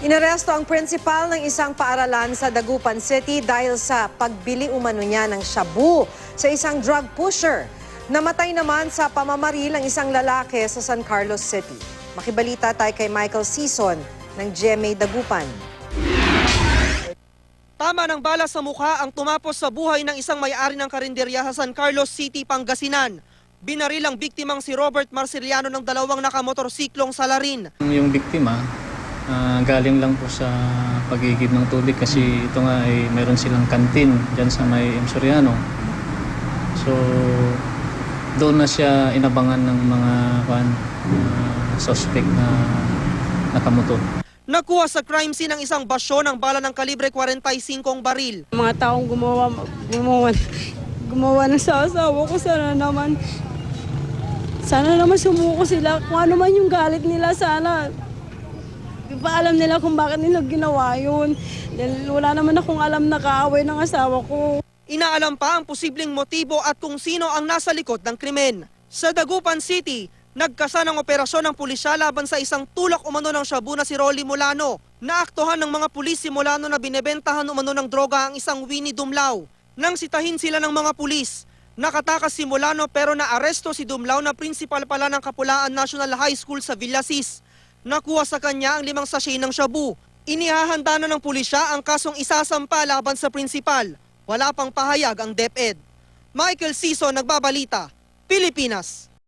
Inaresto ang principal ng isang paaralan sa Dagupan City dahil sa pagbili umano niya ng shabu sa isang drug pusher. Namatay naman sa pamamaril ang isang lalaki sa San Carlos City. Makibalita tayo kay Michael Sison ng GMA Dagupan. Tama ng bala sa mukha ang tumapos sa buhay ng isang may-ari ng karinderya sa San Carlos City, Pangasinan. Binaril ang biktimang si Robert Marceliano ng dalawang nakamotorsiklong salarin. Yung biktima, ah, galing lang po sa pagigib ng tubig kasi ito nga ay meron silang kantin dyan sa may M. Soriano. So, doon na siya inabangan ng mga kan, suspect na nakamotor. Nakuha sa crime scene ang isang basyo ng bala ng kalibre 45 baril. mga taong gumawa, gumawa, gumawa ng sa asawa ko, sana naman, sana naman sumuko sila. Kung ano man yung galit nila, sana, di ba alam nila kung bakit nila ginawa yun. Dahil wala naman akong alam na kaaway ng asawa ko. Inaalam pa ang posibleng motibo at kung sino ang nasa likod ng krimen. Sa Dagupan City, nagkasa ng operasyon ng pulisya laban sa isang tulak umano ng shabu na si Rolly Molano. Naaktuhan ng mga pulis si Molano na binebentahan umano ng droga ang isang Winnie Dumlao. Nang sitahin sila ng mga pulis, nakatakas si Molano pero naaresto si Dumlao na principal pala ng Kapulaan National High School sa Villasis. Nakuha sa kanya ang limang sachet ng shabu. Inihahanda na ng pulisya ang kasong isasampa laban sa principal. Wala pang pahayag ang DepEd. Michael Sison nagbabalita, Pilipinas.